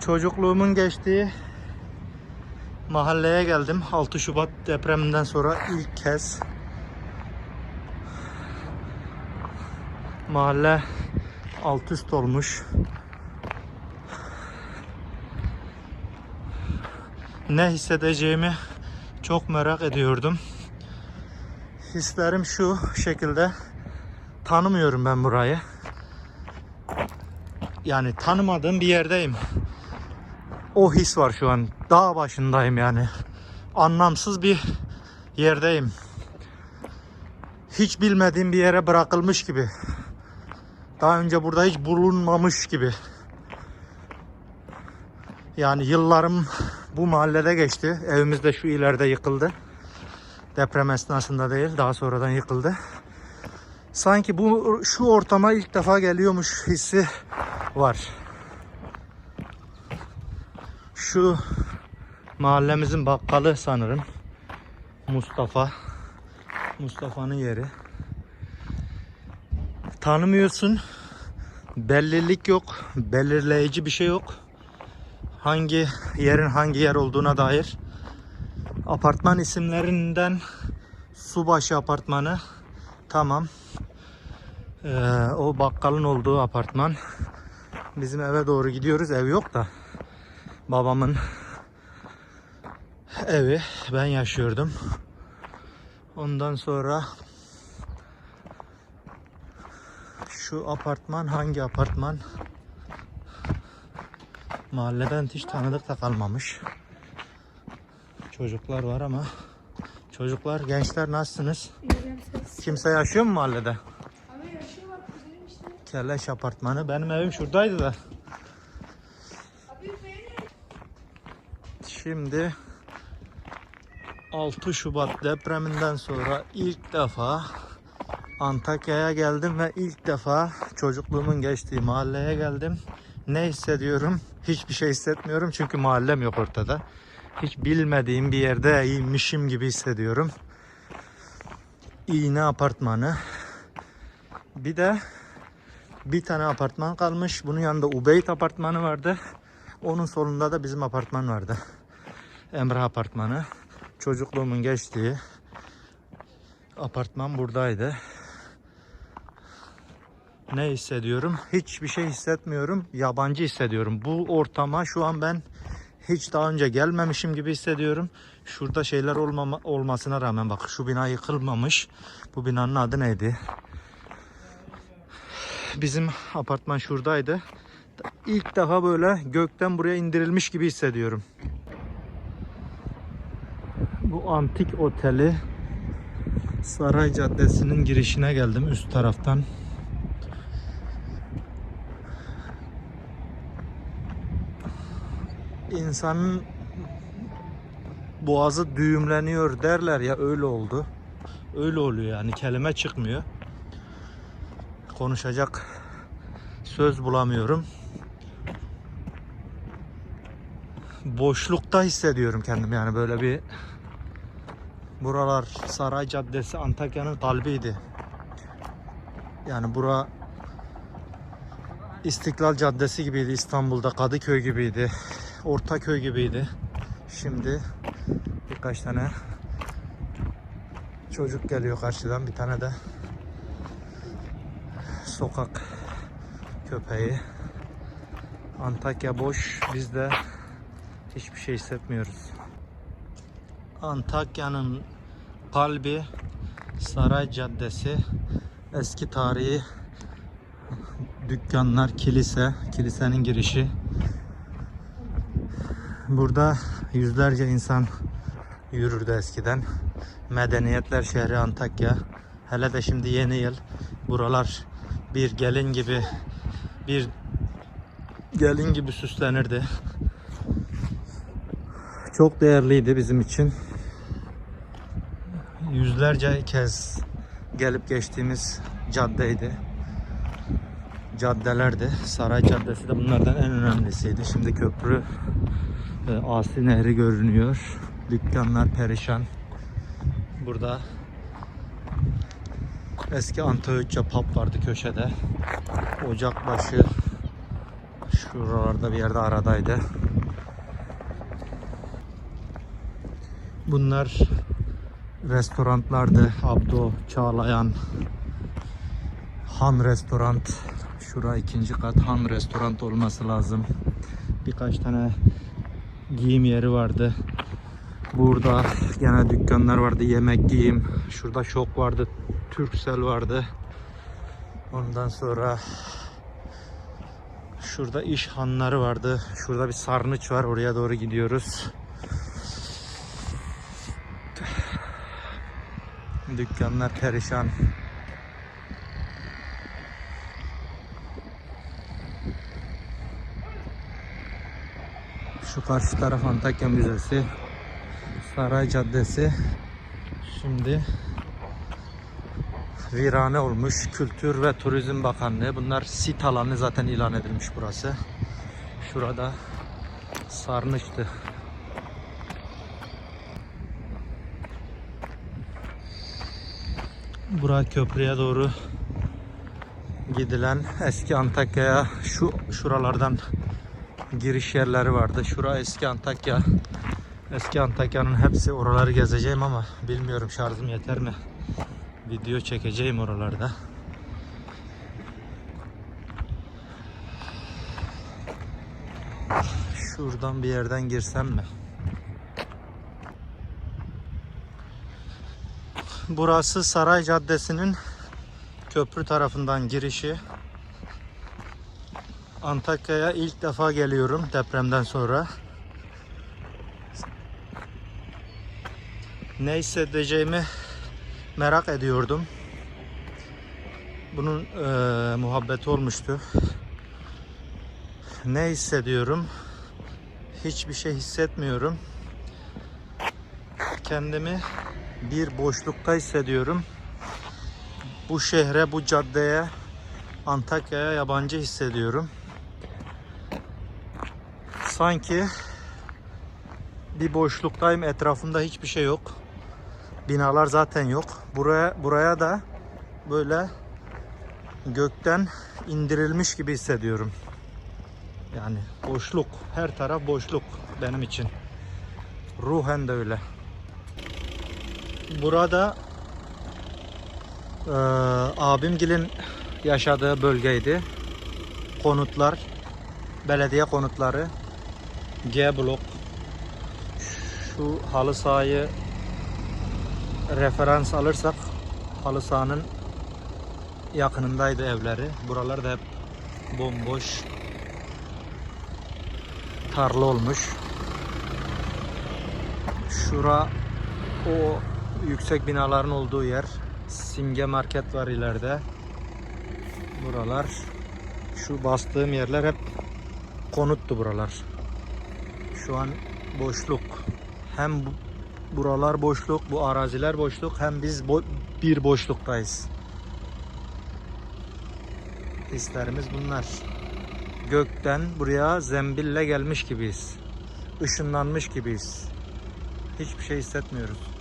Çocukluğumun geçtiği mahalleye geldim. 6 Şubat depreminden sonra ilk kez mahalle alt üst olmuş. Ne hissedeceğimi çok merak ediyordum. Hislerim şu şekilde. Tanımıyorum ben burayı. Yani tanımadığım bir yerdeyim. O his var şu an. Dağ başındayım yani. Anlamsız bir yerdeyim. Hiç bilmediğim bir yere bırakılmış gibi. Daha önce burada hiç bulunmamış gibi. Yani yıllarım bu mahallede geçti. Evimiz de şu ileride yıkıldı. Deprem esnasında değil, daha sonradan yıkıldı. Sanki bu şu ortama ilk defa geliyormuş hissi var. Şu mahallemizin bakkalı sanırım. Mustafa. Mustafa'nın yeri. Tanımıyorsun. Bellilik yok. Belirleyici bir şey yok. Hangi yerin hangi yer olduğuna dair. Apartman isimlerinden Subaşı Apartmanı. Tamam. Ee, o bakkalın olduğu apartman. Bizim eve doğru gidiyoruz. Ev yok da. Babamın evi. Ben yaşıyordum. Ondan sonra şu apartman hangi apartman? Mahalleden hiç tanıdık da kalmamış. Çocuklar var ama çocuklar, gençler nasılsınız? Kimse yaşıyor mu mahallede? Abi kuzenim işte. Kelleş apartmanı. Benim evim şuradaydı da. Abi benim. Şimdi 6 Şubat depreminden sonra ilk defa Antakya'ya geldim ve ilk defa çocukluğumun geçtiği mahalleye geldim. Ne hissediyorum? Hiçbir şey hissetmiyorum çünkü mahallem yok ortada. Hiç bilmediğim bir yerdeymişim gibi hissediyorum. İğne apartmanı. Bir de bir tane apartman kalmış. Bunun yanında Ubeyt apartmanı vardı. Onun solunda da bizim apartman vardı. Emrah apartmanı. Çocukluğumun geçtiği apartman buradaydı. Ne hissediyorum? Hiçbir şey hissetmiyorum. Yabancı hissediyorum. Bu ortama şu an ben hiç daha önce gelmemişim gibi hissediyorum. Şurada şeyler olmama, olmasına rağmen bak şu bina yıkılmamış. Bu binanın adı neydi? Bizim apartman şuradaydı. İlk defa böyle gökten buraya indirilmiş gibi hissediyorum. Antik oteli Saray Caddesi'nin girişine geldim üst taraftan. İnsanın boğazı düğümleniyor derler ya öyle oldu. Öyle oluyor yani kelime çıkmıyor. Konuşacak söz bulamıyorum. Boşlukta hissediyorum kendim yani böyle bir buralar Saray Caddesi Antakya'nın kalbiydi. Yani bura İstiklal Caddesi gibiydi İstanbul'da Kadıköy gibiydi. Ortaköy gibiydi. Şimdi birkaç tane çocuk geliyor karşıdan bir tane de sokak köpeği. Antakya boş. Biz de hiçbir şey hissetmiyoruz. Antakya'nın kalbi Saray Caddesi. Eski tarihi dükkanlar, kilise, kilisenin girişi. Burada yüzlerce insan yürürdü eskiden. Medeniyetler şehri Antakya. Hele de şimdi yeni yıl. Buralar bir gelin gibi bir gelin gibi süslenirdi. Çok değerliydi bizim için. Yüzlerce kez gelip geçtiğimiz caddeydi. Caddelerdi. Saray Caddesi de bunlardan en önemlisiydi. Şimdi köprü e, Asi Nehri görünüyor. Dükkanlar perişan. Burada eski Antalya'ca pub vardı köşede. Ocakbaşı Şuralarda bir yerde aradaydı. Bunlar restoranlardı. Abdo, Çağlayan, Han Restoran. Şura ikinci kat Han Restoran olması lazım. Birkaç tane giyim yeri vardı. Burada gene dükkanlar vardı. Yemek giyim. Şurada şok vardı. Türksel vardı. Ondan sonra şurada iş hanları vardı. Şurada bir sarnıç var. Oraya doğru gidiyoruz. Dükkanlar perişan. Şu karşı taraf Antakya Müzesi. Saray Caddesi. Şimdi virane olmuş. Kültür ve Turizm Bakanlığı. Bunlar sit alanı zaten ilan edilmiş burası. Şurada sarnıçtı. Bura köprüye doğru gidilen eski Antakya'ya şu şuralardan giriş yerleri vardı. Şura eski Antakya. Eski Antakya'nın hepsi oraları gezeceğim ama bilmiyorum şarjım yeter mi? Video çekeceğim oralarda. Şuradan bir yerden girsem mi? Burası Saray Caddesi'nin köprü tarafından girişi. Antakya'ya ilk defa geliyorum depremden sonra. Ne hissedeceğimi merak ediyordum. Bunun eee muhabbeti olmuştu. Ne hissediyorum? Hiçbir şey hissetmiyorum. Kendimi bir boşlukta hissediyorum. Bu şehre, bu caddeye, Antakya'ya yabancı hissediyorum. Sanki bir boşluktayım. Etrafımda hiçbir şey yok. Binalar zaten yok. Buraya buraya da böyle gökten indirilmiş gibi hissediyorum. Yani boşluk. Her taraf boşluk benim için. Ruhen de öyle. Burada eee abimgilin yaşadığı bölgeydi. Konutlar, belediye konutları, G blok. Şu halı sahayı referans alırsak halı sahanın yakınındaydı evleri. Buralar da hep bomboş tarla olmuş. Şura o yüksek binaların olduğu yer. Simge market var ileride. Buralar şu bastığım yerler hep konuttu buralar. Şu an boşluk. Hem bu- buralar boşluk, bu araziler boşluk hem biz bo- bir boşluktayız. Hislerimiz bunlar. Gökten buraya zembille gelmiş gibiyiz. Işınlanmış gibiyiz. Hiçbir şey hissetmiyoruz.